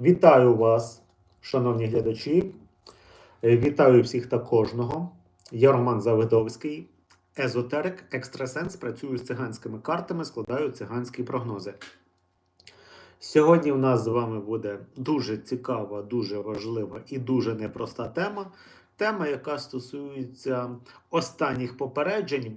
Вітаю вас, шановні глядачі. Е, Вітаю всіх та кожного. Я Роман Завидовський, езотерик, екстрасенс, працюю з циганськими картами, складаю циганські прогнози. Сьогодні в нас з вами буде дуже цікава, дуже важлива і дуже непроста тема. Тема, яка стосується останніх попереджень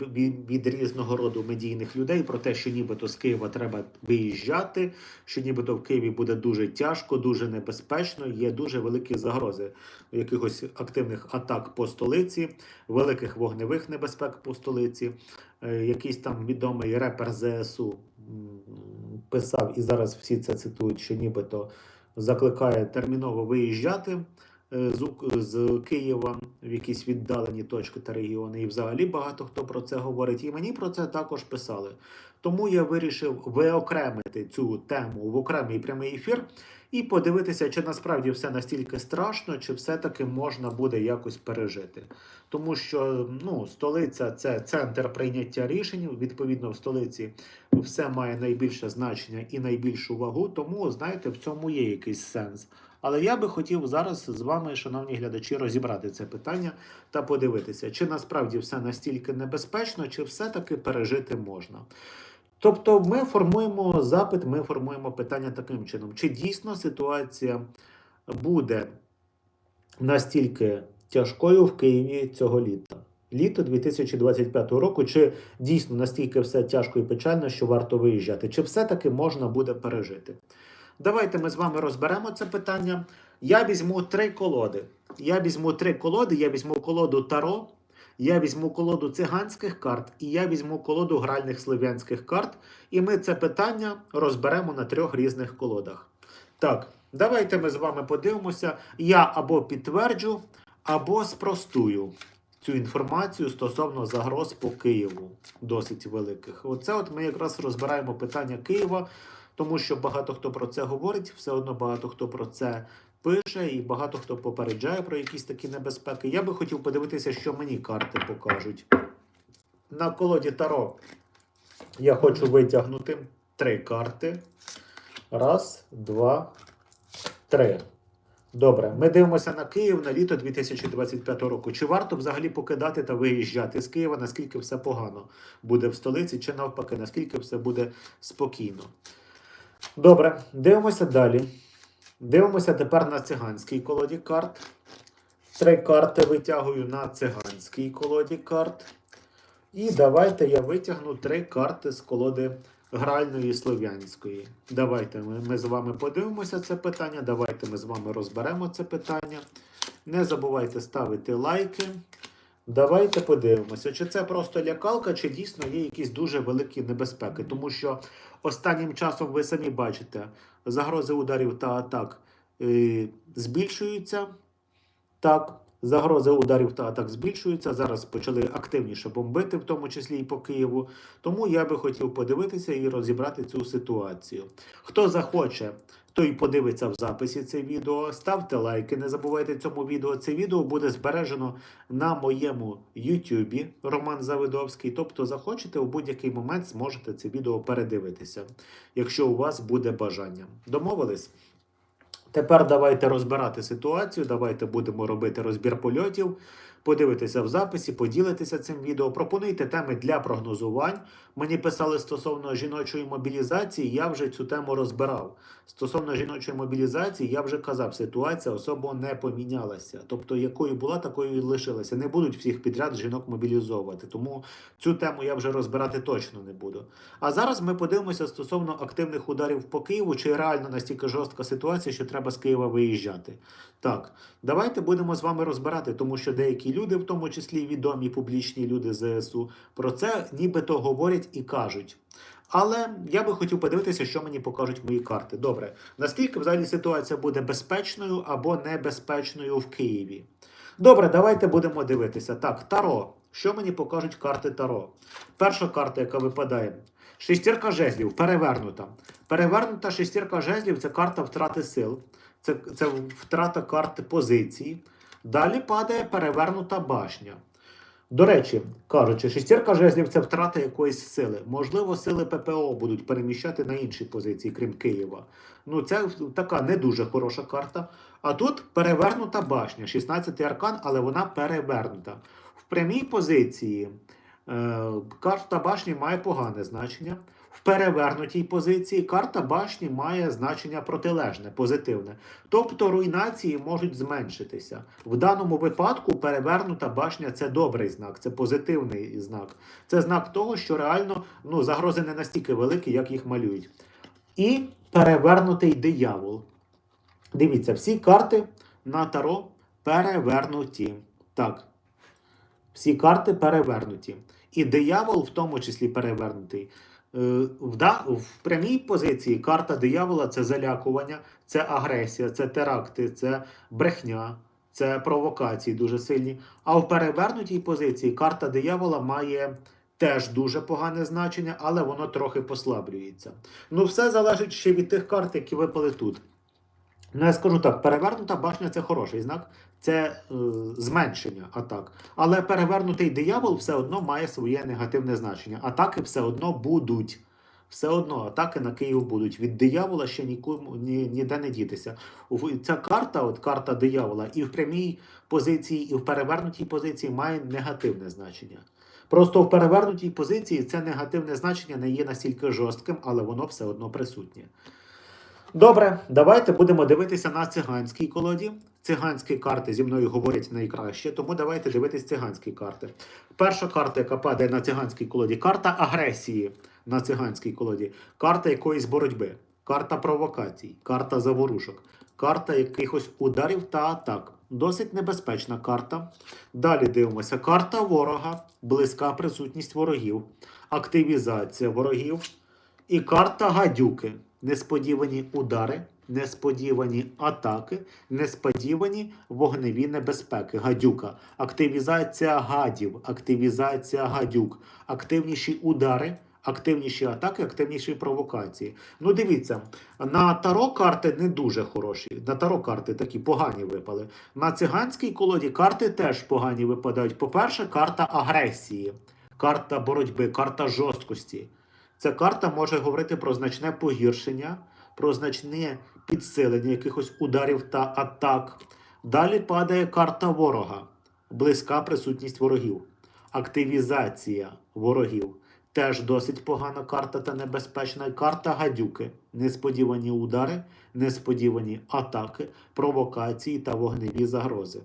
від різного роду медійних людей про те, що нібито з Києва треба виїжджати, що нібито в Києві буде дуже тяжко, дуже небезпечно. Є дуже великі загрози якихось активних атак по столиці, великих вогневих небезпек по столиці. Е, Якийсь там відомий репер ЗСУ писав, і зараз всі це цитують, що нібито закликає терміново виїжджати з, Ук- з Києва в якісь віддалені точки та регіони. І взагалі багато хто про це говорить. І мені про це також писали. Тому я вирішив виокремити цю тему в окремий прямий ефір і подивитися, чи насправді все настільки страшно, чи все-таки можна буде якось пережити. Тому що ну, столиця це центр прийняття рішень. Відповідно, в столиці все має найбільше значення і найбільшу вагу. Тому, знаєте, в цьому є якийсь сенс. Але я би хотів зараз з вами, шановні глядачі, розібрати це питання та подивитися, чи насправді все настільки небезпечно, чи все-таки пережити можна. Тобто ми формуємо запит, ми формуємо питання таким чином: чи дійсно ситуація буде настільки тяжкою в Києві цього літа? Літо 2025 року, чи дійсно настільки все тяжко і печально, що варто виїжджати, чи все-таки можна буде пережити? Давайте ми з вами розберемо це питання. Я візьму три колоди. Я візьму три колоди, я візьму колоду Таро, я візьму колоду циганських карт і я візьму колоду гральних слов'янських карт. І ми це питання розберемо на трьох різних колодах. Так, давайте ми з вами подивимося. Я або підтверджу, або спростую цю інформацію стосовно загроз по Києву, досить великих. Оце от ми якраз розбираємо питання Києва, тому що багато хто про це говорить, все одно багато хто про це пише, і багато хто попереджає про якісь такі небезпеки. Я би хотів подивитися, що мені карти покажуть. На колоді Таро я хочу витягнути три карти. Раз, два, три. Добре, ми дивимося на Київ на літо 2025 року. Чи варто взагалі покидати та виїжджати з Києва, наскільки все погано буде в столиці, чи навпаки, наскільки все буде спокійно? Добре, дивимося далі. Дивимося тепер на циганській колоді карт. Три карти витягую на циганській колоді карт. І давайте я витягну три карти з колоди гральної слов'янської. Давайте ми, ми з вами подивимося це питання. Давайте ми з вами розберемо це питання. Не забувайте ставити лайки. Давайте подивимося, чи це просто лякалка, чи дійсно є якісь дуже великі небезпеки. Тому що останнім часом ви самі бачите, загрози ударів та атак е, збільшуються. Так, загрози ударів та атак збільшуються. Зараз почали активніше бомбити, в тому числі і по Києву. Тому я би хотів подивитися і розібрати цю ситуацію. Хто захоче, той подивиться в записі це відео. Ставте лайки, не забувайте цьому відео. Це відео буде збережено на моєму YouTube Роман Завидовський. Тобто, захочете у будь-який момент зможете це відео передивитися, якщо у вас буде бажання. Домовились? Тепер давайте розбирати ситуацію. Давайте будемо робити розбір польотів, подивитися в записі, поділитися цим відео. Пропонуйте теми для прогнозувань. Мені писали стосовно жіночої мобілізації. Я вже цю тему розбирав. Стосовно жіночої мобілізації, я вже казав, ситуація особо не помінялася. Тобто, якою була, такою і лишилася. Не будуть всіх підряд жінок мобілізовувати. Тому цю тему я вже розбирати точно не буду. А зараз ми подивимося стосовно активних ударів по Києву, чи реально настільки жорстка ситуація, що треба з Києва виїжджати. Так, давайте будемо з вами розбирати, тому що деякі люди, в тому числі відомі публічні люди ЗСУ, про це нібито говорять і кажуть. Але я би хотів подивитися, що мені покажуть мої карти. Добре, наскільки взагалі ситуація буде безпечною або небезпечною в Києві? Добре, давайте будемо дивитися. Так, Таро. Що мені покажуть карти Таро? Перша карта, яка випадає. Шестірка жезлів, перевернута. Перевернута шестірка жезлів це карта втрати сил, це, це втрата карти позиції. Далі падає перевернута башня. До речі, кажучи, шестірка жезлів це втрата якоїсь сили. Можливо, сили ППО будуть переміщати на інші позиції, крім Києва. Ну, це така не дуже хороша карта. А тут перевернута башня, 16-й аркан, але вона перевернута. В прямій позиції е, карта башні має погане значення. В перевернутій позиції карта башні має значення протилежне, позитивне. Тобто руйнації можуть зменшитися. В даному випадку перевернута башня це добрий знак, це позитивний знак. Це знак того, що реально ну, загрози не настільки великі, як їх малюють. І перевернутий диявол. Дивіться, всі карти на таро перевернуті. Так. Всі карти перевернуті. І диявол в тому числі перевернутий. Е, В, прямій позиції карта диявола це залякування, це агресія, це теракти, це брехня, це провокації дуже сильні. А в перевернутій позиції карта диявола має теж дуже погане значення, але воно трохи послаблюється. Ну, все залежить ще від тих карт, які випали тут. Ну, я скажу так: перевернута башня це хороший знак, це е, зменшення атак. Але перевернутий диявол все одно має своє негативне значення. Атаки все одно будуть. Все одно атаки на Київ будуть. Від диявола ще нікому ні, ніде не дітися. Ця карта, от карта диявола, і в прямій позиції, і в перевернутій позиції має негативне значення. Просто в перевернутій позиції це негативне значення не є настільки жорстким, але воно все одно присутнє. Добре, давайте будемо дивитися на циганській колоді. Циганські карти зі мною говорять найкраще, тому давайте дивитись циганські карти. Перша карта, яка падає на циганській колоді, карта агресії на циганській колоді, карта якоїсь боротьби, карта провокацій, карта заворушок, карта якихось ударів та атак. Досить небезпечна карта. Далі дивимося: карта ворога, близька присутність ворогів, активізація ворогів. І карта гадюки. Несподівані удари, несподівані атаки, несподівані вогневі небезпеки. Гадюка. Активізація гадів, активізація гадюк, активніші удари, активніші атаки, активніші провокації. Ну, дивіться, на таро карти не дуже хороші. На таро карти такі погані випали. На циганській колоді карти теж погані випадають. По-перше, карта агресії, карта боротьби, карта жорсткості. Ця карта може говорити про значне погіршення, про значне підсилення якихось ударів та атак. Далі падає карта ворога, близька присутність ворогів, активізація ворогів. Теж досить погана карта та небезпечна. Карта гадюки, несподівані удари, несподівані атаки, провокації та вогневі загрози.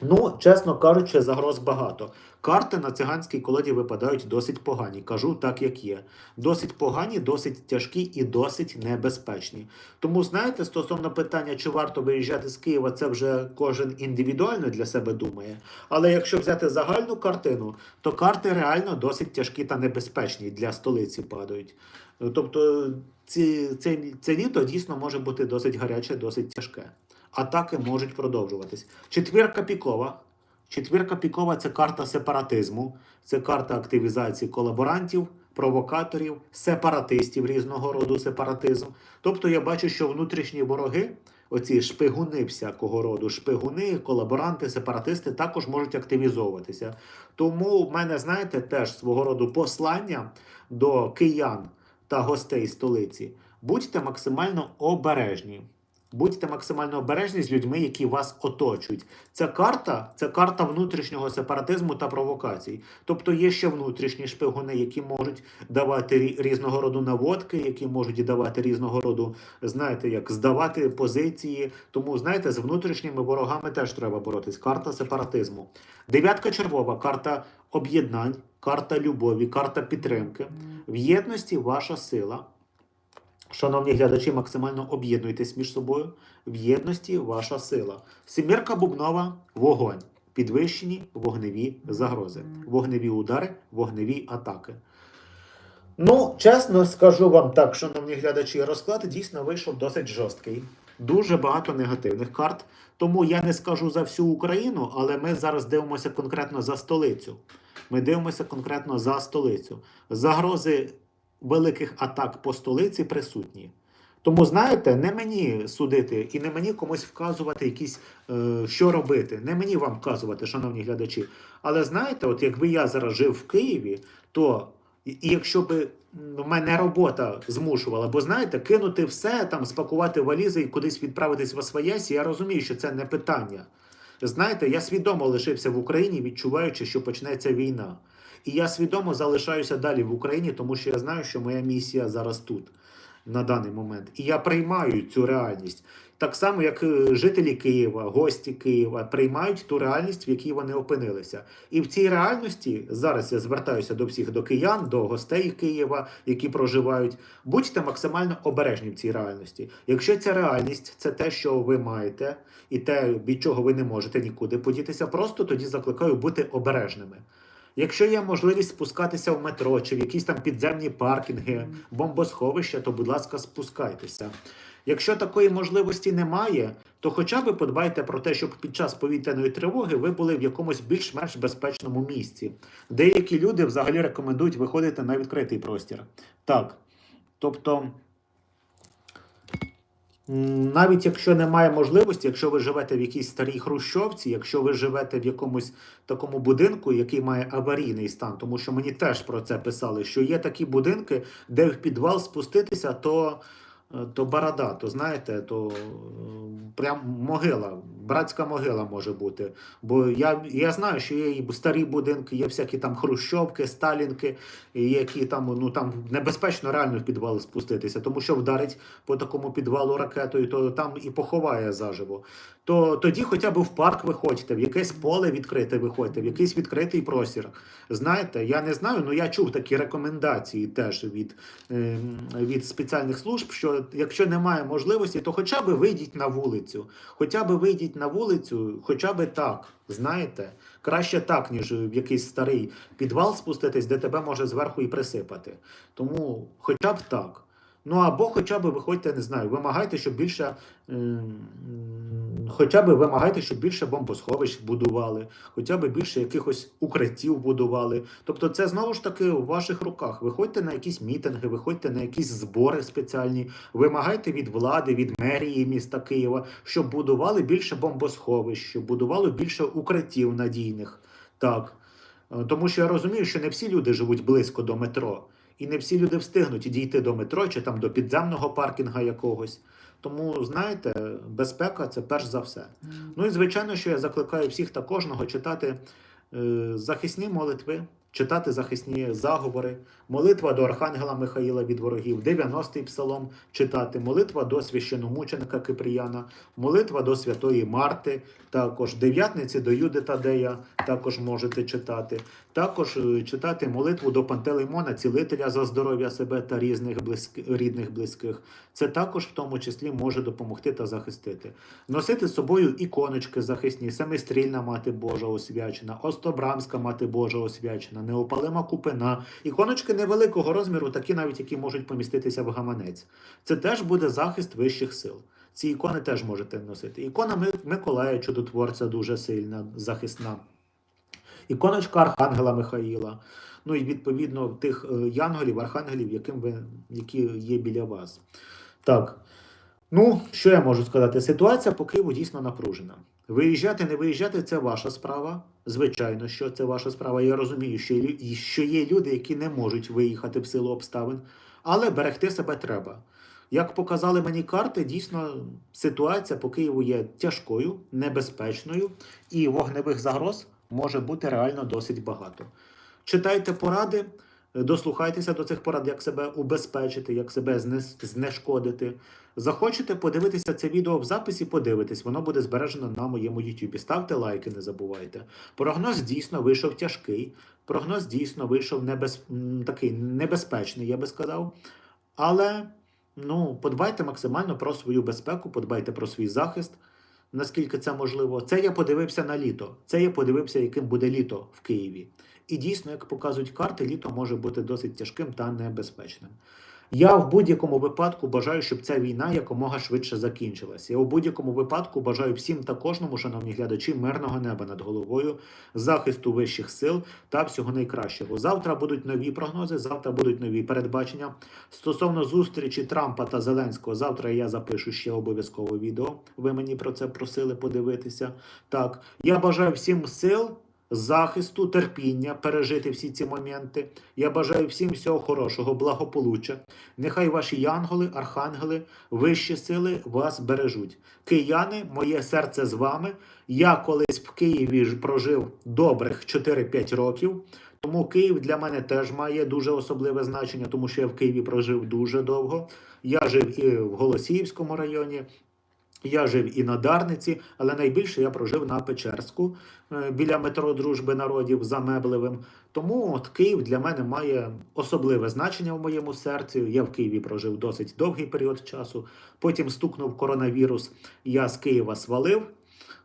Ну, чесно кажучи, загроз багато. Карти на циганській колоді випадають досить погані. Кажу так, як є. Досить погані, досить тяжкі і досить небезпечні. Тому, знаєте, стосовно питання, чи варто виїжджати з Києва, це вже кожен індивідуально для себе думає. Але якщо взяти загальну картину, то карти реально досить тяжкі та небезпечні для столиці падають. Тобто, ці, це, це літо дійсно може бути досить гаряче, досить тяжке атаки можуть продовжуватись. Четвірка пікова. Четвірка пікова це карта сепаратизму, це карта активізації колаборантів, провокаторів, сепаратистів різного роду сепаратизм. Тобто я бачу, що внутрішні вороги, оці шпигуни всякого роду, шпигуни, колаборанти, сепаратисти також можуть активізовуватися. Тому в мене, знаєте, теж свого роду послання до киян та гостей столиці. Будьте максимально обережні. Будьте максимально обережні з людьми, які вас оточують. Ця карта це карта внутрішнього сепаратизму та провокацій. Тобто є ще внутрішні шпигуни, які можуть давати різного роду наводки, які можуть давати різного роду, знаєте, як здавати позиції. Тому, знаєте, з внутрішніми ворогами теж треба боротись. Карта сепаратизму. Дев'ятка червова, карта об'єднань, карта любові, карта підтримки. В єдності ваша сила. Шановні глядачі, максимально об'єднуйтесь між собою. В єдності ваша сила. Сімірка бубнова вогонь. Підвищені вогневі загрози, вогневі удари, вогневі атаки. Ну, чесно скажу вам так, шановні глядачі, розклад дійсно вийшов досить жорсткий. Дуже багато негативних карт. Тому я не скажу за всю Україну, але ми зараз дивимося конкретно за столицю. Ми дивимося конкретно за столицю. Загрози великих атак по столиці присутні. Тому, знаєте, не мені судити і не мені комусь вказувати якісь, е, що робити. Не мені вам вказувати, шановні глядачі. Але знаєте, от якби я зараз жив в Києві, то і якщо би м, мене робота змушувала, бо знаєте, кинути все, там спакувати валізи і кудись відправитись в Освоясі, я розумію, що це не питання. Знаєте, я свідомо лишився в Україні, відчуваючи, що почнеться війна. І я свідомо залишаюся далі в Україні, тому що я знаю, що моя місія зараз тут, на даний момент. І я приймаю цю реальність. Так само, як е, жителі Києва, гості Києва приймають ту реальність, в якій вони опинилися. І в цій реальності зараз я звертаюся до всіх до киян, до гостей Києва, які проживають. Будьте максимально обережні в цій реальності. Якщо ця реальність це те, що ви маєте, і те, від чого ви не можете нікуди подітися, просто тоді закликаю бути обережними. Якщо є можливість спускатися в метро чи в якісь там підземні паркінги, бомбосховища, то, будь ласка, спускайтеся. Якщо такої можливості немає, то хоча б подбайте про те, щоб під час повітряної тривоги ви були в якомусь більш-менш безпечному місці. Деякі люди взагалі рекомендують виходити на відкритий простір. Так. Тобто, навіть якщо немає можливості, якщо ви живете в якійсь старій хрущовці, якщо ви живете в якомусь такому будинку, який має аварійний стан, тому що мені теж про це писали, що є такі будинки, де в підвал спуститися, то, то барада, то знаєте, то е, прям могила, братська могила може бути. Бо я, я знаю, що є і старі будинки, є всякі там хрущовки, сталінки, які там, ну там небезпечно реально в підвал спуститися, тому що вдарить по такому підвалу ракетою, то там і поховає заживо. То тоді хоча б в парк виходьте, в якесь поле відкрите виходьте, в якийсь відкритий простір. Знаєте, я не знаю, але я чув такі рекомендації теж від, ем, від спеціальних служб, що якщо немає можливості, то хоча б вийдіть на вулицю. Хоча б вийдіть на вулицю, хоча б так. Знаєте, краще так, ніж в якийсь старий підвал спуститись, де тебе може зверху і присипати. Тому хоча б так. Ну або хоча б виходьте, не знаю, вимагайте, щоб більше. ем, Хоча б вимагайте, щоб більше бомбосховищ будували, хоча б більше якихось укриттів будували. Тобто, це знову ж таки у ваших руках. Виходьте на якісь мітинги, виходьте на якісь збори спеціальні, вимагайте від влади, від мерії міста Києва, щоб будували більше бомбосховищ, щоб будували більше укриттів надійних. Так. Е, Тому що я розумію, що не всі люди живуть близько до метро, і не всі люди встигнуть дійти до метро чи там до підземного паркінга якогось. Тому, знаєте, безпека це перш за все. Ну і звичайно, що я закликаю всіх та кожного читати е, захисні молитви, читати захисні заговори, молитва до Архангела Михаїла від ворогів, 90-й псалом читати, молитва до священомученика Кипріяна, молитва до Святої Марти, також дев'ятниці до Юди Тадея також можете читати. Також е, читати молитву до Пантелеймона, цілителя за здоров'я себе та різних близьк... рідних близьких. Це також в тому числі може допомогти та захистити. Носити з собою іконочки захисні, семистрільна мати Божа освячена, Остобрамська мати Божа освячена, неопалима купина. Іконочки невеликого розміру, такі навіть які можуть поміститися в гаманець. Це теж буде захист вищих сил. Ці ікони теж можете носити. Ікона Миколая Чудотворця дуже сильна, захисна. Іконочка Архангела Михаїла. Ну і відповідно тих е, янголів, архангелів, яким ви, які є біля вас. Так. Ну, що я можу сказати? Ситуація по Києву дійсно напружена. Виїжджати, не виїжджати це ваша справа. Звичайно, що це ваша справа. Я розумію, що що є люди, які не можуть виїхати в силу обставин, але берегти себе треба. Як показали мені карти, дійсно ситуація по Києву є тяжкою, небезпечною, і вогневих загроз може бути реально досить багато. Читайте поради, дослухайтеся до цих порад, як себе убезпечити, як себе знешкодити. Захочете подивитися це відео в записі, подивитесь, воно буде збережено на моєму YouTube. Ставте лайки, не забувайте. Прогноз дійсно вийшов тяжкий. Прогноз дійсно вийшов небез... такий небезпечний, я би сказав. Але ну, подбайте максимально про свою безпеку, подбайте про свій захист, наскільки це можливо. Це я подивився на літо. Це я подивився, яким буде літо в Києві. І дійсно, як показують карти, літо може бути досить тяжким та небезпечним. Я в будь-якому випадку бажаю, щоб ця війна якомога швидше закінчилася. Я у будь-якому випадку бажаю всім та кожному, шановні глядачі, мирного неба над головою, захисту вищих сил та всього найкращого. Завтра будуть нові прогнози, завтра будуть нові передбачення. Стосовно зустрічі Трампа та Зеленського, завтра я запишу ще обов'язково відео. Ви мені про це просили подивитися. Так, я бажаю всім сил. Захисту, терпіння, пережити всі ці моменти. Я бажаю всім всього хорошого, благополуччя. Нехай ваші янголи, архангели, вищі сили вас бережуть. Кияни, моє серце з вами. Я колись в Києві прожив добрих 4-5 років. Тому Київ для мене теж має дуже особливе значення, тому що я в Києві прожив дуже довго. Я жив і в Голосіївському районі. Я жив і на Дарниці, але найбільше я прожив на Печерську е, біля метро Дружби народів за Меблевим. Тому от Київ для мене має особливе значення в моєму серці. Я в Києві прожив досить довгий період часу. Потім стукнув коронавірус, я з Києва свалив.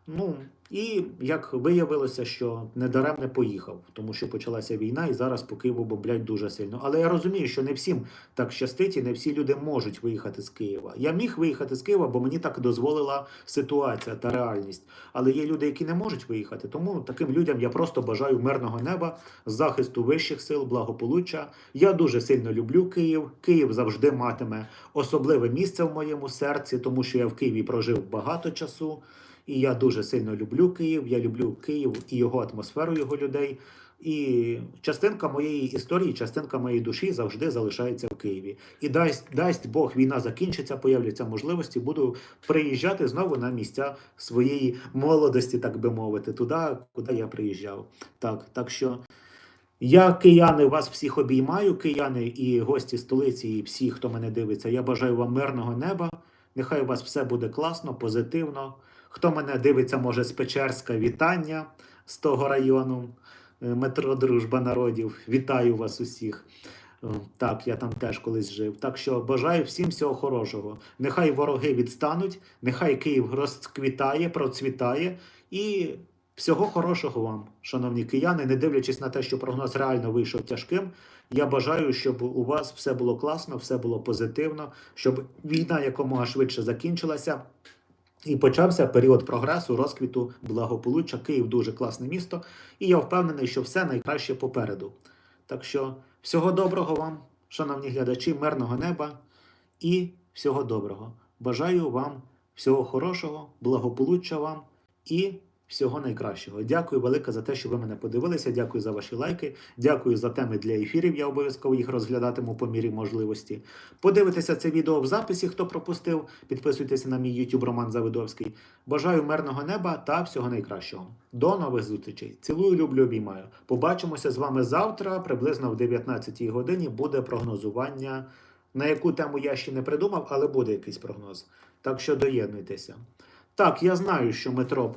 Ну і як виявилося, що недаремне поїхав, тому що почалася війна, і зараз по Києву бомблять дуже сильно. Але я розумію, що не всім так щастить, і не всі люди можуть виїхати з Києва. Я міг виїхати з Києва, бо мені так дозволила ситуація та реальність. Але є люди, які не можуть виїхати. Тому таким людям я просто бажаю мирного неба, захисту вищих сил, благополуччя. Я дуже сильно люблю Київ. Київ завжди матиме особливе місце в моєму серці, тому що я в Києві прожив багато часу. І я дуже сильно люблю Київ. Я люблю Київ і його атмосферу, його людей. І частинка моєї історії, частинка моєї душі завжди залишається в Києві. І дасть дасть Бог, війна закінчиться, появляться можливості. Буду приїжджати знову на місця своєї молодості, так би мовити, туди, куди я приїжджав. Так, так що. Я, кияни, вас всіх обіймаю, кияни і гості столиці, і всі, хто мене дивиться. Я бажаю вам мирного неба. Нехай у вас все буде класно, позитивно. Хто мене дивиться, може з Печерська, вітання з того району, е, метро Дружба народів. Вітаю вас усіх. Е, Так, я там теж колись жив. Так що бажаю всім всього хорошого. Нехай вороги відстануть, нехай Київ розквітає, процвітає і всього хорошого вам, шановні кияни. Не дивлячись на те, що прогноз реально вийшов тяжким. Я бажаю, щоб у вас все було класно, все було позитивно, щоб війна якомога швидше закінчилася. І почався період прогресу, розквіту, благополуччя. Київ дуже класне місто, і я впевнений, що все найкраще попереду. Так що всього доброго вам, шановні глядачі, мирного неба і всього доброго. Бажаю вам всього хорошого, благополуччя вам і всього найкращого. Дякую велике за те, що ви мене подивилися. Дякую за ваші лайки. Дякую за теми для ефірів. Я обов'язково їх розглядатиму по мірі можливості. Подивитися це відео в записі, хто пропустив. Підписуйтеся на мій YouTube Роман Завидовський. Бажаю мирного неба та всього найкращого. До нових зустрічей. Цілую, люблю, обіймаю. Побачимося з вами завтра, приблизно в 19 годині. Буде прогнозування. На яку тему я ще не придумав, але буде якийсь прогноз. Так що доєднуйтеся. Так, я знаю, що метро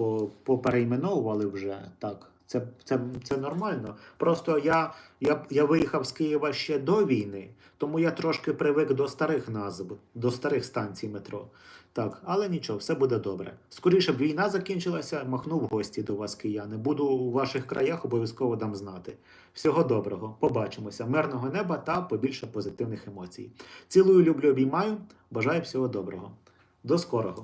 поперейменовували вже. Так, це, це, це нормально. Просто я, я, я виїхав з Києва ще до війни, тому я трошки привик до старих назв, до старих станцій метро. Так, але нічого, все буде добре. Скоріше б війна закінчилася, махнув в гості до вас, кияни. Буду у ваших краях, обов'язково дам знати. Всього доброго, побачимося, мирного неба та побільше позитивних емоцій. Цілую, люблю, обіймаю. Бажаю всього доброго. До скорого.